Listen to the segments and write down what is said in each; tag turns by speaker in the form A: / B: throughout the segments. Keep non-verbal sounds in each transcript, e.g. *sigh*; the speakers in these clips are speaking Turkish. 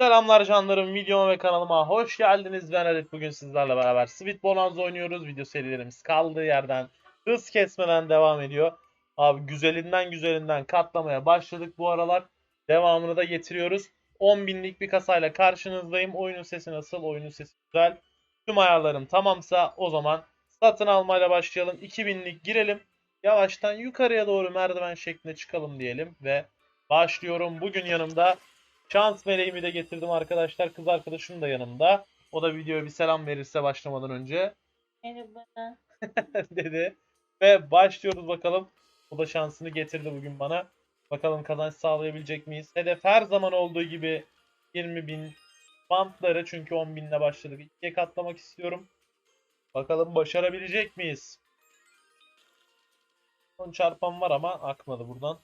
A: Selamlar canlarım videoma ve kanalıma hoş geldiniz. Ben Halit bugün sizlerle beraber Sweet Bonanza oynuyoruz. Video serilerimiz kaldığı yerden hız kesmeden devam ediyor. Abi güzelinden güzelinden katlamaya başladık bu aralar. Devamını da getiriyoruz. 10 binlik bir kasayla karşınızdayım. Oyunun sesi nasıl? Oyunun sesi güzel. Tüm ayarlarım tamamsa o zaman satın almayla başlayalım. 2000'lik girelim. Yavaştan yukarıya doğru merdiven şeklinde çıkalım diyelim ve başlıyorum. Bugün yanımda Şans meleğimi de getirdim arkadaşlar. Kız arkadaşım da yanımda. O da videoya bir selam verirse başlamadan önce
B: Merhaba. *laughs*
A: dedi. Ve başlıyoruz bakalım. O da şansını getirdi bugün bana. Bakalım kazanç sağlayabilecek miyiz? Hedef her zaman olduğu gibi 20 bin bantları çünkü 10 binle başladık. İkiye katlamak istiyorum. Bakalım başarabilecek miyiz? Son çarpan var ama akmadı buradan.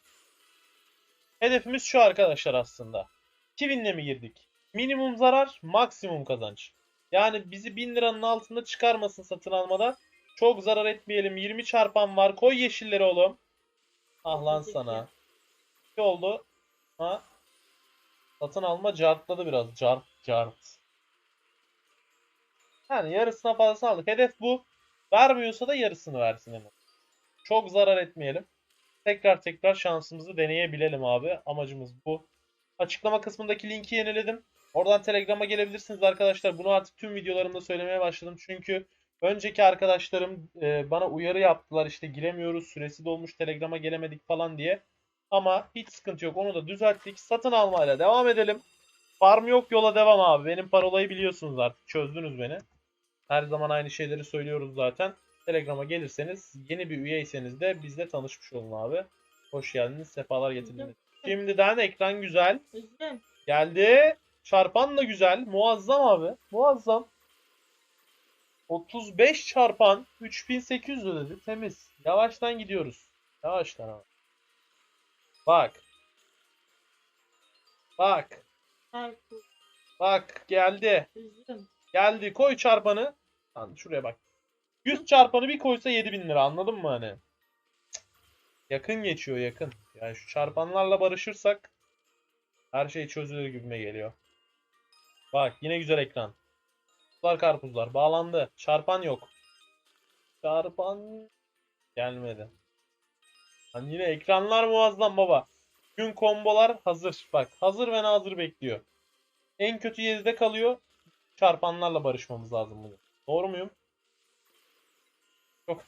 A: Hedefimiz şu arkadaşlar aslında. 2000'le mi girdik? Minimum zarar, maksimum kazanç. Yani bizi 1000 liranın altında çıkarmasın satın almada. Çok zarar etmeyelim. 20 çarpan var. Koy yeşilleri oğlum. Ah lan sana. Ne oldu? Ha? Satın alma cartladı biraz. Cart cart. Yani yarısına fazla aldık. Hedef bu. Vermiyorsa da yarısını versin hemen. Çok zarar etmeyelim. Tekrar tekrar şansımızı deneyebilelim abi. Amacımız bu. Açıklama kısmındaki linki yeniledim. Oradan Telegram'a gelebilirsiniz arkadaşlar. Bunu artık tüm videolarımda söylemeye başladım. Çünkü önceki arkadaşlarım e, bana uyarı yaptılar. İşte giremiyoruz, süresi dolmuş, Telegram'a gelemedik falan diye. Ama hiç sıkıntı yok. Onu da düzelttik. Satın almayla devam edelim. Farm yok yola devam abi. Benim parolayı biliyorsunuz artık. Çözdünüz beni. Her zaman aynı şeyleri söylüyoruz zaten. Telegram'a gelirseniz yeni bir üyeyseniz de bizle tanışmış olun abi. Hoş geldiniz. Sefalar getirdiniz. Şimdiden ekran güzel.
B: Üzgün.
A: Geldi. Çarpan da güzel. Muazzam abi. Muazzam. 35 çarpan 3800 ödedi. Temiz. Yavaştan gidiyoruz. Yavaştan abi. Bak. Bak. Bak geldi. Geldi. Koy çarpanı. Lan şuraya bak. 100 çarpanı bir koysa 7000 lira. Anladın mı hani? Yakın geçiyor yakın. Yani şu çarpanlarla barışırsak her şey çözülür gibime geliyor. Bak yine güzel ekran. Karpuzlar karpuzlar. Bağlandı. Çarpan yok. Çarpan gelmedi. Hani yine ekranlar muazzam baba. Gün kombolar hazır. Bak hazır ve nazır bekliyor. En kötü 7'de kalıyor. Çarpanlarla barışmamız lazım bugün. Doğru muyum? Çok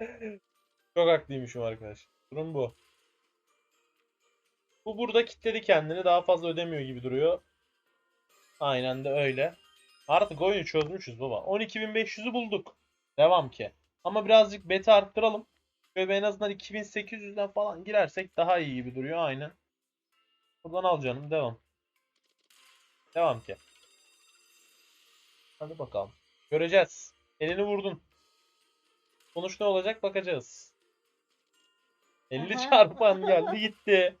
A: *laughs* Çok haklıymışım arkadaş. Durum bu. Bu burada kitledi kendini. Daha fazla ödemiyor gibi duruyor. Aynen de öyle. Artık oyunu çözmüşüz baba. 12.500'ü bulduk. Devam ki. Ama birazcık beta arttıralım. Şöyle en azından 2800'den falan girersek daha iyi gibi duruyor. Aynen. Buradan al canım. Devam. Devam ki. Hadi bakalım. Göreceğiz. Elini vurdun. Sonuç ne olacak bakacağız. 50
B: Aha.
A: çarpan geldi gitti.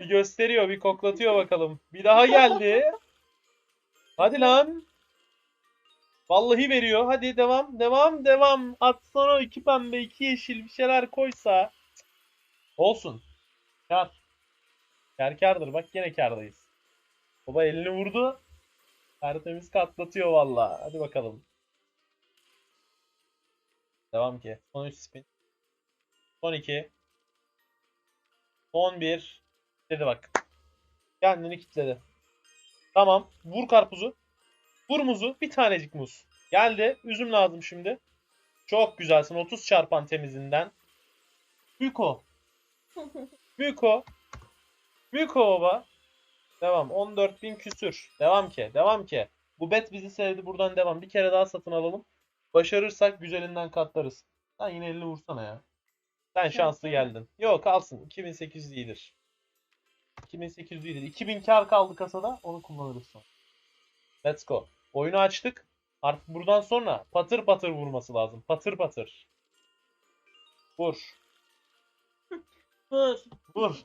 A: Bir gösteriyor, bir koklatıyor bakalım. Bir daha geldi. Hadi lan. Vallahi veriyor. Hadi devam, devam, devam. Atsana iki pembe, iki yeşil bir şeyler koysa. Olsun. Kar. Kar kardır. Bak gene kardayız. Baba elini vurdu. Tertemiz katlatıyor valla. Hadi bakalım. Devam ki. Son 3 spin. Son 2. Son 1. Dedi bak. Kendini kitledi. Tamam. Vur karpuzu. Vur muzu. Bir tanecik muz. Geldi. Üzüm lazım şimdi. Çok güzelsin. 30 çarpan temizinden. Müko. *laughs* Müko. Müko baba. Devam. 14.000 küsür. Devam ki. Devam ki. Bu bet bizi sevdi. Buradan devam. Bir kere daha satın alalım. Başarırsak güzelinden katlarız. Sen yine 50 vursana ya. Sen şanslı geldin. Yok kalsın. 2800 iyidir. 2800 iyidir. 2000 kar kaldı kasada. Onu kullanırız sonra. Let's go. Oyunu açtık. Artık buradan sonra patır patır vurması lazım. Patır patır. Vur. *laughs*
B: Vur.
A: Vur. *laughs*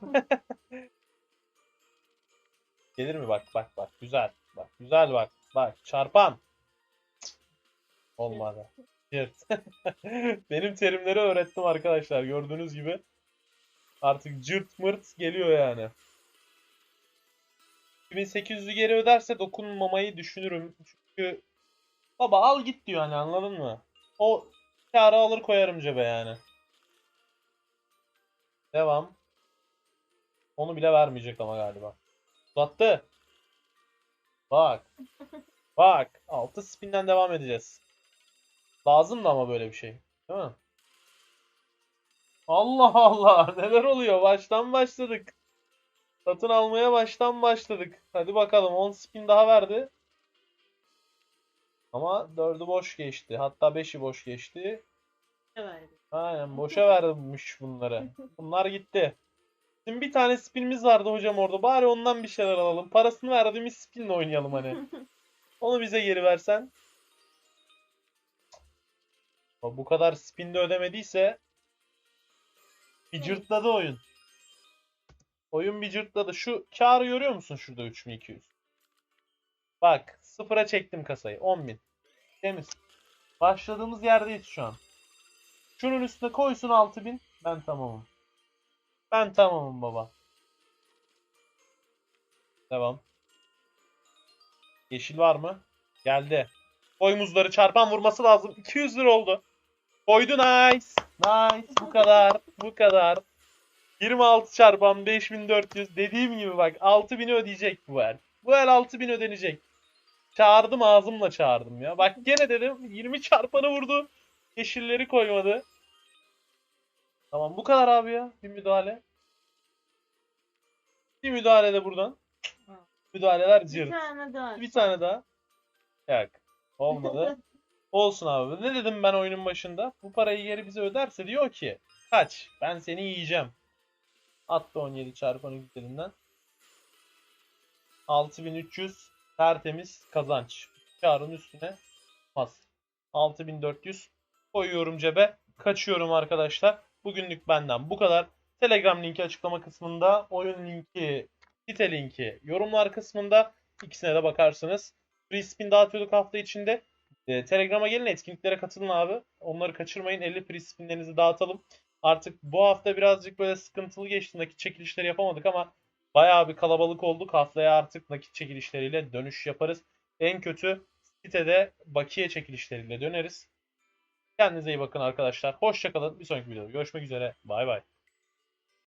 A: Gelir mi bak bak bak. Güzel. Bak güzel bak. Bak çarpan. Olmadı. Cırt. *laughs* Benim terimleri öğrettim arkadaşlar. Gördüğünüz gibi. Artık cırt mırt geliyor yani. 2800'ü geri öderse dokunmamayı düşünürüm. Çünkü baba al git diyor hani anladın mı? O kârı alır koyarım cebe yani. Devam. Onu bile vermeyecek ama galiba. Uzattı. Bak. *laughs* Bak. 6 spinden devam edeceğiz. Lazım da ama böyle bir şey. Değil mi? Allah Allah. *laughs* Neler oluyor? Baştan başladık. Satın almaya baştan başladık. Hadi bakalım 10 spin daha verdi. Ama 4'ü boş geçti. Hatta 5'i boş geçti.
B: Verdi?
A: Aynen boşa vermiş bunları. Bunlar gitti. Şimdi bir tane spinimiz vardı hocam orada. Bari ondan bir şeyler alalım. Parasını verdiğimiz spinle oynayalım hani. *laughs* Onu bize geri versen. Bu kadar spinde ödemediyse bir cırtladı oyun. Oyun bir cırtladı. Şu karı görüyor musun şurada 3200? Bak sıfıra çektim kasayı. 10.000. Temiz. Başladığımız yerdeyiz şu an. Şunun üstüne koysun 6000. Ben tamamım. Ben tamamım baba. Devam. Yeşil var mı? Geldi. Koy muzları çarpan vurması lazım. 200 lira oldu. Koydu nice. Nice. Bu kadar. Bu kadar. 26 çarpan 5400. Dediğim gibi bak 6000'i ödeyecek bu el. Bu el 6000 ödenecek. Çağırdım ağzımla çağırdım ya. Bak gene dedim 20 çarpanı vurdu. Yeşilleri koymadı. Tamam bu kadar abi ya. Bir müdahale. Bir müdahale de buradan. Müdahaleler
B: Bir
A: cırt.
B: tane daha.
A: Bir tane daha. Yok. Olmadı. *laughs* Olsun abi. Ne dedim ben oyunun başında? Bu parayı geri bize öderse diyor ki kaç? Ben seni yiyeceğim. Attı 17 çarpı 12 üzerinden. 6300 tertemiz kazanç. Karın üstüne pas. 6400 koyuyorum cebe. Kaçıyorum arkadaşlar. Bugünlük benden bu kadar. Telegram linki açıklama kısmında, oyun linki, site linki yorumlar kısmında ikisine de bakarsınız. Free spin dağıtıyorduk hafta içinde. E, Telegram'a gelin etkinliklere katılın abi. Onları kaçırmayın. 50 free spinlerinizi dağıtalım. Artık bu hafta birazcık böyle sıkıntılı geçti. Nakit çekilişleri yapamadık ama bayağı bir kalabalık olduk. Haftaya artık nakit çekilişleriyle dönüş yaparız. En kötü sitede bakiye çekilişleriyle döneriz. Kendinize iyi bakın arkadaşlar. Hoşçakalın. Bir sonraki videoda görüşmek üzere. Bay bay.